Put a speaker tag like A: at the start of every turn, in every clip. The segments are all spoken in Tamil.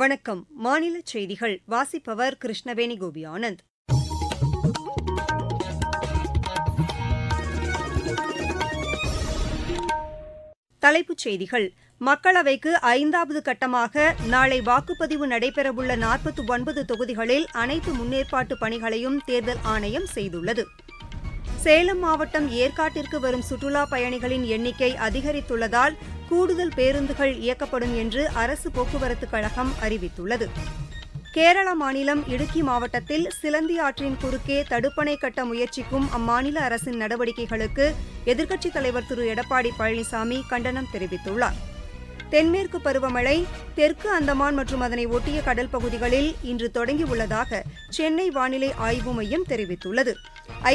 A: வணக்கம் மாநில செய்திகள் வாசிப்பவர் கிருஷ்ணவேணி கோபி ஆனந்த் தலைப்புச் செய்திகள் மக்களவைக்கு ஐந்தாவது கட்டமாக நாளை வாக்குப்பதிவு நடைபெறவுள்ள நாற்பத்தி ஒன்பது தொகுதிகளில் அனைத்து முன்னேற்பாட்டு பணிகளையும் தேர்தல் ஆணையம் செய்துள்ளது சேலம் மாவட்டம் ஏற்காட்டிற்கு வரும் சுற்றுலா பயணிகளின் எண்ணிக்கை அதிகரித்துள்ளதால் கூடுதல் பேருந்துகள் இயக்கப்படும் என்று அரசு போக்குவரத்துக் கழகம் அறிவித்துள்ளது கேரள மாநிலம் இடுக்கி மாவட்டத்தில் சிலந்தி ஆற்றின் குறுக்கே தடுப்பணை கட்ட முயற்சிக்கும் அம்மாநில அரசின் நடவடிக்கைகளுக்கு எதிர்க்கட்சித் தலைவர் திரு எடப்பாடி பழனிசாமி கண்டனம் தெரிவித்துள்ளார் தென்மேற்கு பருவமழை தெற்கு அந்தமான் மற்றும் அதனை ஒட்டிய கடல் பகுதிகளில் இன்று தொடங்கியுள்ளதாக சென்னை வானிலை ஆய்வு மையம் தெரிவித்துள்ளது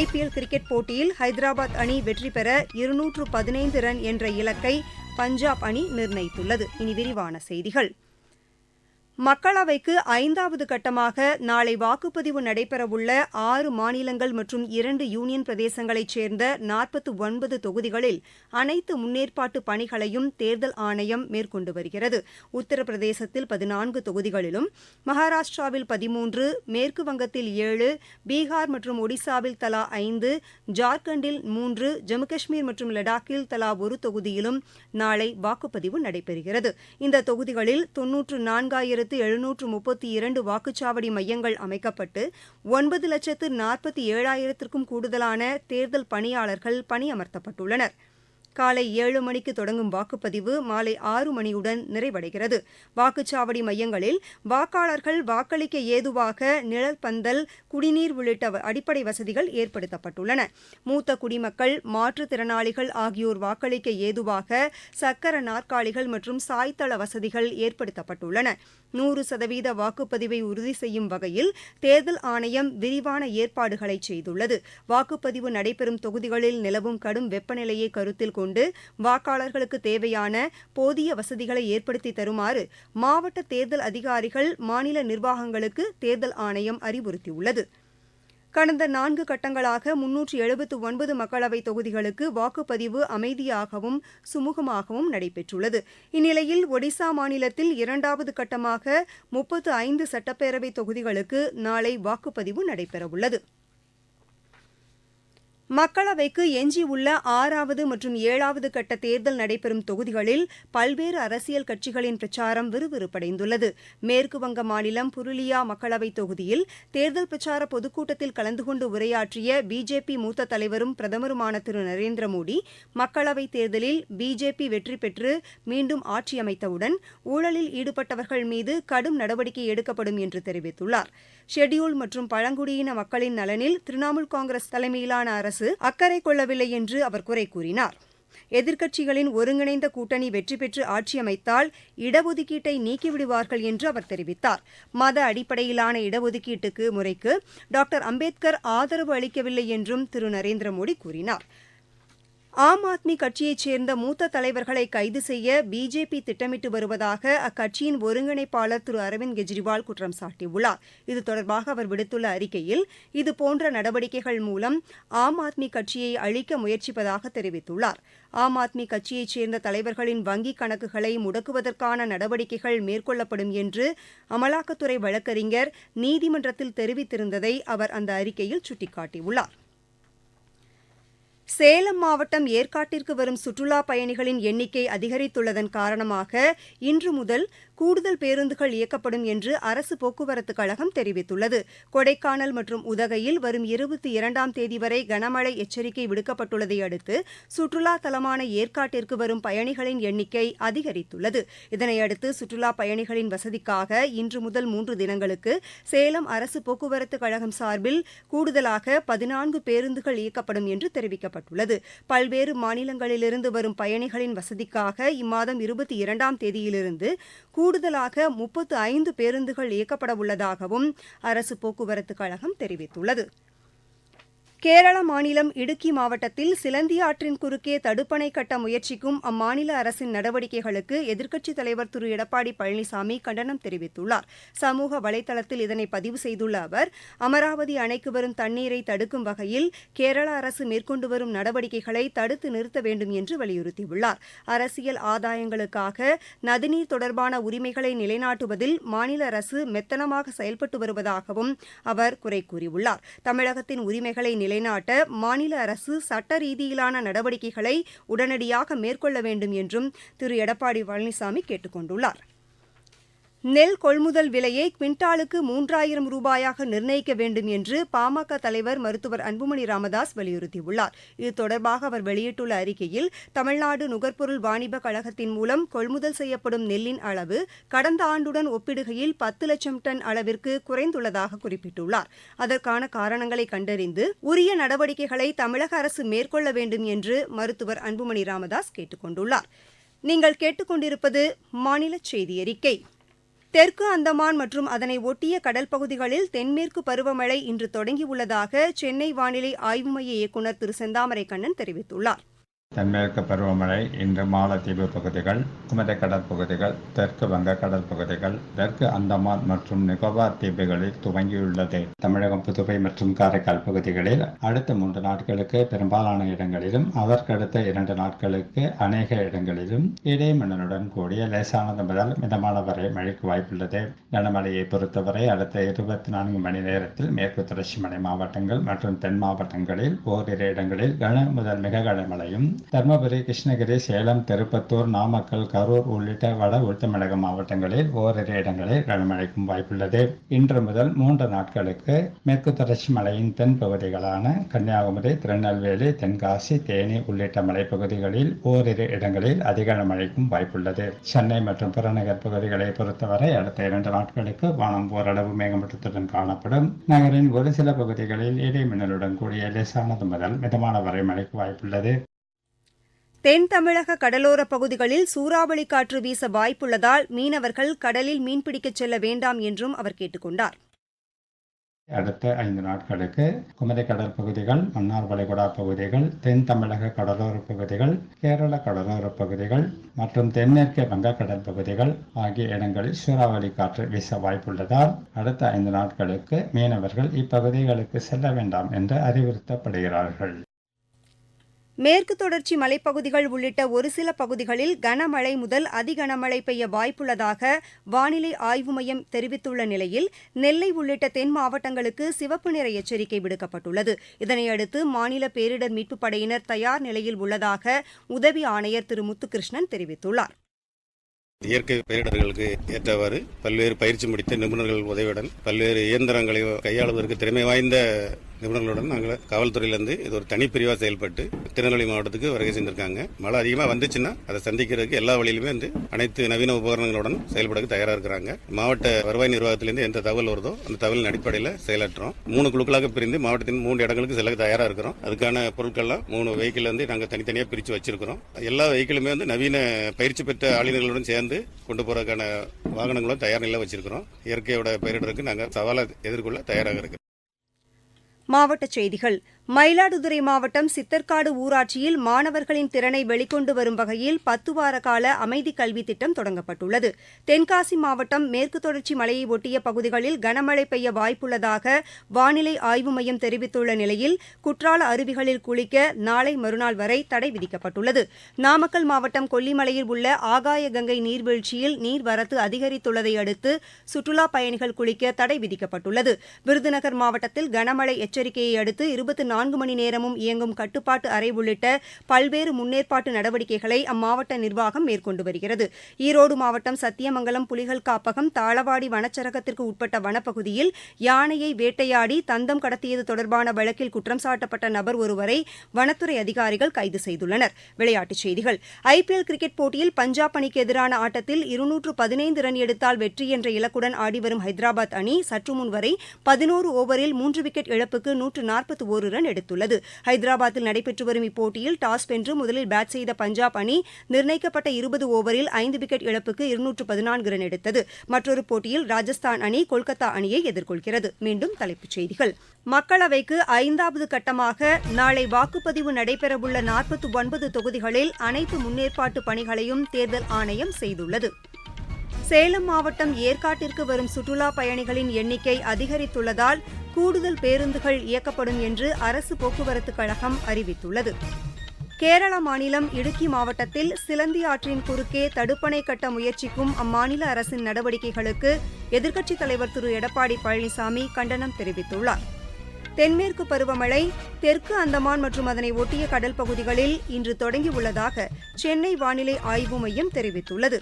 A: ஐபிஎல் கிரிக்கெட் போட்டியில் ஹைதராபாத் அணி வெற்றி பெற இருநூற்று பதினைந்து ரன் என்ற இலக்கை பஞ்சாப் அணி நிர்ணயித்துள்ளது இனி விரிவான செய்திகள் மக்களவைக்கு ஐந்தாவது கட்டமாக நாளை வாக்குப்பதிவு நடைபெறவுள்ள ஆறு மாநிலங்கள் மற்றும் இரண்டு யூனியன் பிரதேசங்களைச் சேர்ந்த நாற்பத்து ஒன்பது தொகுதிகளில் அனைத்து முன்னேற்பாட்டு பணிகளையும் தேர்தல் ஆணையம் மேற்கொண்டு வருகிறது உத்தரப்பிரதேசத்தில் பதினான்கு தொகுதிகளிலும் மகாராஷ்டிராவில் பதிமூன்று மேற்குவங்கத்தில் ஏழு பீகார் மற்றும் ஒடிசாவில் தலா ஐந்து ஜார்க்கண்டில் மூன்று ஜம்மு காஷ்மீர் மற்றும் லடாக்கில் தலா ஒரு தொகுதியிலும் நாளை வாக்குப்பதிவு நடைபெறுகிறது இந்த தொகுதிகளில் தொன்னூற்று நான்காயிரம் ஆயிரத்து எழுநூற்று முப்பத்தி இரண்டு வாக்குச்சாவடி மையங்கள் அமைக்கப்பட்டு ஒன்பது லட்சத்து நாற்பத்தி ஏழாயிரத்திற்கும் கூடுதலான தேர்தல் பணியாளர்கள் பணியமர்த்தப்பட்டுள்ளனா் காலை ஏழு மணிக்கு தொடங்கும் வாக்குப்பதிவு மாலை ஆறு மணியுடன் நிறைவடைகிறது வாக்குச்சாவடி மையங்களில் வாக்காளர்கள் வாக்களிக்க ஏதுவாக பந்தல் குடிநீர் உள்ளிட்ட அடிப்படை வசதிகள் ஏற்படுத்தப்பட்டுள்ளன மூத்த குடிமக்கள் மாற்றுத்திறனாளிகள் ஆகியோர் வாக்களிக்க ஏதுவாக சக்கர நாற்காலிகள் மற்றும் சாய்த்தள வசதிகள் ஏற்படுத்தப்பட்டுள்ளன நூறு சதவீத வாக்குப்பதிவை உறுதி செய்யும் வகையில் தேர்தல் ஆணையம் விரிவான ஏற்பாடுகளை செய்துள்ளது வாக்குப்பதிவு நடைபெறும் தொகுதிகளில் நிலவும் கடும் வெப்பநிலையை கருத்தில் கொண்டு கொண்டு வாக்காளர்களுக்கு தேவையான போதிய வசதிகளை ஏற்படுத்தி தருமாறு மாவட்ட தேர்தல் அதிகாரிகள் மாநில நிர்வாகங்களுக்கு தேர்தல் ஆணையம் அறிவுறுத்தியுள்ளது கடந்த நான்கு கட்டங்களாக முன்னூற்று எழுபத்து ஒன்பது மக்களவைத் தொகுதிகளுக்கு வாக்குப்பதிவு அமைதியாகவும் சுமூகமாகவும் நடைபெற்றுள்ளது இந்நிலையில் ஒடிசா மாநிலத்தில் இரண்டாவது கட்டமாக முப்பத்து ஐந்து சட்டப்பேரவை தொகுதிகளுக்கு நாளை வாக்குப்பதிவு நடைபெறவுள்ளது மக்களவைக்கு எஞ்சியுள்ள ஆறாவது மற்றும் ஏழாவது கட்ட தேர்தல் நடைபெறும் தொகுதிகளில் பல்வேறு அரசியல் கட்சிகளின் பிரச்சாரம் விறுவிறுப்படைந்துள்ளது மேற்குவங்க மாநிலம் புருலியா மக்களவைத் தொகுதியில் தேர்தல் பிரச்சார பொதுக்கூட்டத்தில் கலந்து கொண்டு உரையாற்றிய பிஜேபி மூத்த தலைவரும் பிரதமருமான திரு நரேந்திர மோடி மக்களவைத் தேர்தலில் பிஜேபி வெற்றி பெற்று மீண்டும் ஆட்சியமைத்தவுடன் ஊழலில் ஈடுபட்டவர்கள் மீது கடும் நடவடிக்கை எடுக்கப்படும் என்று தெரிவித்துள்ளார் ஷெட்யூல்டு மற்றும் பழங்குடியின மக்களின் நலனில் திரிணாமுல் காங்கிரஸ் தலைமையிலான அரசு அரசு அக்கறை கொள்ளவில்லை என்று அவர் குறை கூறினார் எதிர்க்கட்சிகளின் ஒருங்கிணைந்த கூட்டணி வெற்றி பெற்று ஆட்சி அமைத்தால் இடஒதுக்கீட்டை நீக்கிவிடுவார்கள் என்று அவர் தெரிவித்தார் மத அடிப்படையிலான இடஒதுக்கீட்டுக்கு முறைக்கு டாக்டர் அம்பேத்கர் ஆதரவு அளிக்கவில்லை என்றும் திரு நரேந்திர மோடி கூறினார் ஆம் ஆத்மி கட்சியைச் சேர்ந்த மூத்த தலைவர்களை கைது செய்ய பிஜேபி திட்டமிட்டு வருவதாக அக்கட்சியின் ஒருங்கிணைப்பாளர் திரு அரவிந்த் கெஜ்ரிவால் குற்றம் சாட்டியுள்ளார் இது தொடர்பாக அவர் விடுத்துள்ள அறிக்கையில் இதுபோன்ற நடவடிக்கைகள் மூலம் ஆம் ஆத்மி கட்சியை அழிக்க முயற்சிப்பதாக தெரிவித்துள்ளார் ஆம் ஆத்மி கட்சியைச் சேர்ந்த தலைவர்களின் வங்கிக் கணக்குகளை முடக்குவதற்கான நடவடிக்கைகள் மேற்கொள்ளப்படும் என்று அமலாக்கத்துறை வழக்கறிஞர் நீதிமன்றத்தில் தெரிவித்திருந்ததை அவர் அந்த அறிக்கையில் சுட்டிக்காட்டியுள்ளார் சேலம் மாவட்டம் ஏற்காட்டிற்கு வரும் சுற்றுலா பயணிகளின் எண்ணிக்கை அதிகரித்துள்ளதன் காரணமாக இன்று முதல் கூடுதல் பேருந்துகள் இயக்கப்படும் என்று அரசு போக்குவரத்துக் கழகம் தெரிவித்துள்ளது கொடைக்கானல் மற்றும் உதகையில் வரும் இருபத்தி இரண்டாம் தேதி வரை கனமழை எச்சரிக்கை விடுக்கப்பட்டுள்ளதை அடுத்து சுற்றுலா தலமான ஏற்காட்டிற்கு வரும் பயணிகளின் எண்ணிக்கை அதிகரித்துள்ளது இதனையடுத்து சுற்றுலா பயணிகளின் வசதிக்காக இன்று முதல் மூன்று தினங்களுக்கு சேலம் அரசு போக்குவரத்துக் கழகம் சார்பில் கூடுதலாக பதினான்கு பேருந்துகள் இயக்கப்படும் என்று தெரிவிக்கப்பட்டுள்ளது அறிவிக்கப்பட்டுள்ளது பல்வேறு மாநிலங்களிலிருந்து வரும் பயணிகளின் வசதிக்காக இம்மாதம் இருபத்தி இரண்டாம் தேதியிலிருந்து கூடுதலாக முப்பத்து ஐந்து பேருந்துகள் இயக்கப்பட உள்ளதாகவும் அரசு போக்குவரத்துக் கழகம் தெரிவித்துள்ளது கேரள மாநிலம் இடுக்கி மாவட்டத்தில் சிலந்தி ஆற்றின் குறுக்கே தடுப்பணை கட்ட முயற்சிக்கும் அம்மாநில அரசின் நடவடிக்கைகளுக்கு எதிர்க்கட்சித் தலைவர் திரு எடப்பாடி பழனிசாமி கண்டனம் தெரிவித்துள்ளார் சமூக வலைதளத்தில் இதனை பதிவு செய்துள்ள அவர் அமராவதி அணைக்கு வரும் தண்ணீரை தடுக்கும் வகையில் கேரள அரசு மேற்கொண்டு வரும் நடவடிக்கைகளை தடுத்து நிறுத்த வேண்டும் என்று வலியுறுத்தியுள்ளார் அரசியல் ஆதாயங்களுக்காக நதிநீர் தொடர்பான உரிமைகளை நிலைநாட்டுவதில் மாநில அரசு மெத்தனமாக செயல்பட்டு வருவதாகவும் அவர் குறை கூறியுள்ளார் தமிழகத்தின் உரிமைகளை நிலை நிலைநாட்ட மாநில அரசு சட்ட ரீதியிலான நடவடிக்கைகளை உடனடியாக மேற்கொள்ள வேண்டும் என்றும் திரு எடப்பாடி பழனிசாமி கேட்டுக் கொண்டுள்ளாா் நெல் கொள்முதல் விலையை குவிண்டாலுக்கு மூன்றாயிரம் ரூபாயாக நிர்ணயிக்க வேண்டும் என்று பாமக தலைவர் மருத்துவர் அன்புமணி ராமதாஸ் வலியுறுத்தியுள்ளார் இது தொடர்பாக அவர் வெளியிட்டுள்ள அறிக்கையில் தமிழ்நாடு நுகர்பொருள் வாணிப கழகத்தின் மூலம் கொள்முதல் செய்யப்படும் நெல்லின் அளவு கடந்த ஆண்டுடன் ஒப்பிடுகையில் பத்து லட்சம் டன் அளவிற்கு குறைந்துள்ளதாக குறிப்பிட்டுள்ளார் அதற்கான காரணங்களை கண்டறிந்து உரிய நடவடிக்கைகளை தமிழக அரசு மேற்கொள்ள வேண்டும் என்று மருத்துவர் அன்புமணி ராமதாஸ் கேட்டுக் கொண்டுள்ளார் நீங்கள் கேட்டுக்கொண்டிருப்பது மாநில செய்தி அறிக்கை தெற்கு அந்தமான் மற்றும் அதனை ஒட்டிய கடல் பகுதிகளில் தென்மேற்கு பருவமழை இன்று தொடங்கியுள்ளதாக சென்னை வானிலை ஆய்வு மைய இயக்குநர் திரு செந்தாமரை கண்ணன் தெரிவித்துள்ளாா்
B: தென்மேற்கு பருவமழை இன்று மாலத்தீவு பகுதிகள் குமரி கடற்பகுதிகள் தெற்கு வங்க கடற்பகுதிகள் தெற்கு அந்தமான் மற்றும் நிகோபார் தீவுகளில் துவங்கியுள்ளது தமிழகம் புதுவை மற்றும் காரைக்கால் பகுதிகளில் அடுத்த மூன்று நாட்களுக்கு பெரும்பாலான இடங்களிலும் அதற்கடுத்த இரண்டு நாட்களுக்கு அநேக இடங்களிலும் இடைமணனுடன் கூடிய லேசானது முதல் மிதமான வரை மழைக்கு வாய்ப்புள்ளது கனமழையை பொறுத்தவரை அடுத்த இருபத்தி நான்கு மணி நேரத்தில் மேற்கு தொடர்ச்சி மலை மாவட்டங்கள் மற்றும் தென் மாவட்டங்களில் ஓரிரு இடங்களில் கன முதல் மிக கனமழையும் தர்மபுரி கிருஷ்ணகிரி சேலம் திருப்பத்தூர் நாமக்கல் கரூர் உள்ளிட்ட வட உள்தமிழக மாவட்டங்களில் ஓரிரு இடங்களில் கனமழைக்கும் வாய்ப்புள்ளது இன்று முதல் மூன்று நாட்களுக்கு மேற்கு தொடர்ச்சி மலையின் தென் பகுதிகளான கன்னியாகுமரி திருநெல்வேலி தென்காசி தேனி உள்ளிட்ட மலைப்பகுதிகளில் ஓரிரு இடங்களில் அதிக கனமழைக்கும் வாய்ப்புள்ளது சென்னை மற்றும் புறநகர் பகுதிகளை பொறுத்தவரை அடுத்த இரண்டு நாட்களுக்கு வானம் ஓரளவு மேகமூட்டத்துடன் காணப்படும் நகரின் ஒரு சில பகுதிகளில் இடைமின்னலுடன் கூடிய லேசானது முதல் மிதமான வரை மழைக்கு வாய்ப்புள்ளது
A: தென் தமிழக கடலோர பகுதிகளில் சூறாவளி காற்று வீச வாய்ப்புள்ளதால் மீனவர்கள் கடலில் மீன்பிடிக்கச் செல்ல வேண்டாம் என்றும் அவர் கேட்டுக்கொண்டார்
B: அடுத்த ஐந்து நாட்களுக்கு குமரி கடல் பகுதிகள் மன்னார் வளைகுடா பகுதிகள் தென் தமிழக கடலோர பகுதிகள் கேரள கடலோர பகுதிகள் மற்றும் தென்மேற்கே வங்கக்கடல் பகுதிகள் ஆகிய இடங்களில் சூறாவளி காற்று வீச வாய்ப்புள்ளதால் அடுத்த ஐந்து நாட்களுக்கு மீனவர்கள் இப்பகுதிகளுக்கு செல்ல வேண்டாம் என்று அறிவுறுத்தப்படுகிறார்கள்
A: மேற்கு தொடர்ச்சி மலைப்பகுதிகள் உள்ளிட்ட ஒரு சில பகுதிகளில் கனமழை முதல் அதிகனமழை பெய்ய வாய்ப்புள்ளதாக வானிலை ஆய்வு மையம் தெரிவித்துள்ள நிலையில் நெல்லை உள்ளிட்ட தென் மாவட்டங்களுக்கு சிவப்பு நிற எச்சரிக்கை விடுக்கப்பட்டுள்ளது இதனையடுத்து மாநில பேரிடர் மீட்புப் படையினர் தயார் நிலையில் உள்ளதாக உதவி ஆணையர் திரு முத்துகிருஷ்ணன் தெரிவித்துள்ளார்
C: இயற்கை பேரிடர்களுக்கு ஏற்றவாறு பல்வேறு பயிற்சி முடித்த நிபுணர்கள் உதவியுடன் பல்வேறு இயந்திரங்களை கையாளுவதற்கு திறமை வாய்ந்த நிபுணர்களுடன் நாங்கள் காவல்துறையிலேருந்து இது ஒரு தனிப்பிரிவாக செயல்பட்டு திருநெல்வேலி மாவட்டத்துக்கு வருகை செஞ்சிருக்காங்க மழை அதிகமாக வந்துச்சுன்னா அதை சந்திக்கிறதுக்கு எல்லா வழியிலுமே வந்து அனைத்து நவீன உபகரணங்களுடன் செயல்பட தயாராக இருக்கிறாங்க மாவட்ட வருவாய் நிர்வாகத்திலேருந்து எந்த தகவல் வருதோ அந்த தகவலின் அடிப்படையில் செயலாற்றோம் மூணு குழுக்களாக பிரிந்து மாவட்டத்தின் மூன்று இடங்களுக்கு செல்ல தயாராக இருக்கிறோம் அதுக்கான பொருட்கள்லாம் மூணு வெஹிக்கிள் வந்து நாங்கள் தனித்தனியாக பிரித்து வச்சிருக்கிறோம் எல்லா வெஹிக்கிளுமே வந்து நவீன பயிற்சி பெற்ற ஆளுநர்களுடன் சேர்ந்து கொண்டு போகிறதுக்கான வாகனங்களும் தயார் நிலை வச்சிருக்கிறோம் இயற்கையோட பயிரிடருக்கு நாங்கள் சவாலை எதிர்கொள்ள தயாராக இருக்கிறோம்
A: மாவட்டச் செய்திகள் மயிலாடுதுறை மாவட்டம் சித்தர்காடு ஊராட்சியில் மாணவர்களின் திறனை வெளிக்கொண்டு வரும் வகையில் பத்து வார கால அமைதி கல்வி திட்டம் தொடங்கப்பட்டுள்ளது தென்காசி மாவட்டம் மேற்கு தொடர்ச்சி மலையை ஒட்டிய பகுதிகளில் கனமழை பெய்ய வாய்ப்புள்ளதாக வானிலை ஆய்வு மையம் தெரிவித்துள்ள நிலையில் குற்றால அருவிகளில் குளிக்க நாளை மறுநாள் வரை தடை விதிக்கப்பட்டுள்ளது நாமக்கல் மாவட்டம் கொல்லிமலையில் உள்ள ஆகாய கங்கை நீர்வீழ்ச்சியில் நீர்வரத்து அதிகரித்துள்ளதை அடுத்து சுற்றுலாப் பயணிகள் குளிக்க தடை விதிக்கப்பட்டுள்ளது விருதுநகர் மாவட்டத்தில் கனமழை எச்சரிக்கையை அடுத்து இருபத்தி நான்கு மணி நேரமும் இயங்கும் கட்டுப்பாட்டு அறை உள்ளிட்ட பல்வேறு முன்னேற்பாட்டு நடவடிக்கைகளை அம்மாவட்ட நிர்வாகம் மேற்கொண்டு வருகிறது ஈரோடு மாவட்டம் சத்தியமங்கலம் புலிகள் காப்பகம் தாளவாடி வனச்சரகத்திற்கு உட்பட்ட வனப்பகுதியில் யானையை வேட்டையாடி தந்தம் கடத்தியது தொடர்பான வழக்கில் குற்றம் சாட்டப்பட்ட நபர் ஒருவரை வனத்துறை அதிகாரிகள் கைது செய்துள்ளனர் விளையாட்டுச் செய்திகள் ஐபிஎல் கிரிக்கெட் போட்டியில் பஞ்சாப் அணிக்கு எதிரான ஆட்டத்தில் இருநூற்று பதினைந்து ரன் எடுத்தால் வெற்றி என்ற இலக்குடன் ஆடிவரும் ஹைதராபாத் அணி சற்று முன் வரை பதினோரு ஓவரில் மூன்று விக்கெட் இழப்புக்கு நூற்று நாற்பத்தி ஒரு ரன் இங்கிலாந்து எடுத்துள்ளது ஹைதராபாத்தில் நடைபெற்று வரும் இப்போட்டியில் டாஸ் வென்று முதலில் பேட் செய்த பஞ்சாப் அணி நிர்ணயிக்கப்பட்ட இருபது ஓவரில் ஐந்து விக்கெட் இழப்புக்கு இருநூற்று பதினான்கு ரன் எடுத்தது மற்றொரு போட்டியில் ராஜஸ்தான் அணி கொல்கத்தா அணியை எதிர்கொள்கிறது மீண்டும் தலைப்புச் செய்திகள் மக்களவைக்கு ஐந்தாவது கட்டமாக நாளை வாக்குப்பதிவு நடைபெறவுள்ள நாற்பத்தி ஒன்பது தொகுதிகளில் அனைத்து முன்னேற்பாட்டு பணிகளையும் தேர்தல் ஆணையம் செய்துள்ளது சேலம் மாவட்டம் ஏற்காட்டிற்கு வரும் சுற்றுலா பயணிகளின் எண்ணிக்கை அதிகரித்துள்ளதால் கூடுதல் பேருந்துகள் இயக்கப்படும் என்று அரசு போக்குவரத்து கழகம் அறிவித்துள்ளது கேரள மாநிலம் இடுக்கி மாவட்டத்தில் சிலந்தி ஆற்றின் குறுக்கே தடுப்பணை கட்ட முயற்சிக்கும் அம்மாநில அரசின் நடவடிக்கைகளுக்கு எதிர்க்கட்சித் தலைவர் திரு எடப்பாடி பழனிசாமி கண்டனம் தெரிவித்துள்ளார் தென்மேற்கு பருவமழை தெற்கு அந்தமான் மற்றும் அதனை ஒட்டிய கடல் பகுதிகளில் இன்று தொடங்கியுள்ளதாக சென்னை வானிலை ஆய்வு மையம் தெரிவித்துள்ளது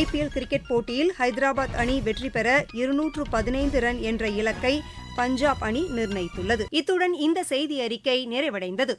A: ஐபிஎல் கிரிக்கெட் போட்டியில் ஹைதராபாத் அணி வெற்றி பெற இருநூற்று பதினைந்து ரன் என்ற இலக்கை பஞ்சாப் அணி நிர்ணயித்துள்ளது இத்துடன் இந்த செய்தி அறிக்கை நிறைவடைந்தது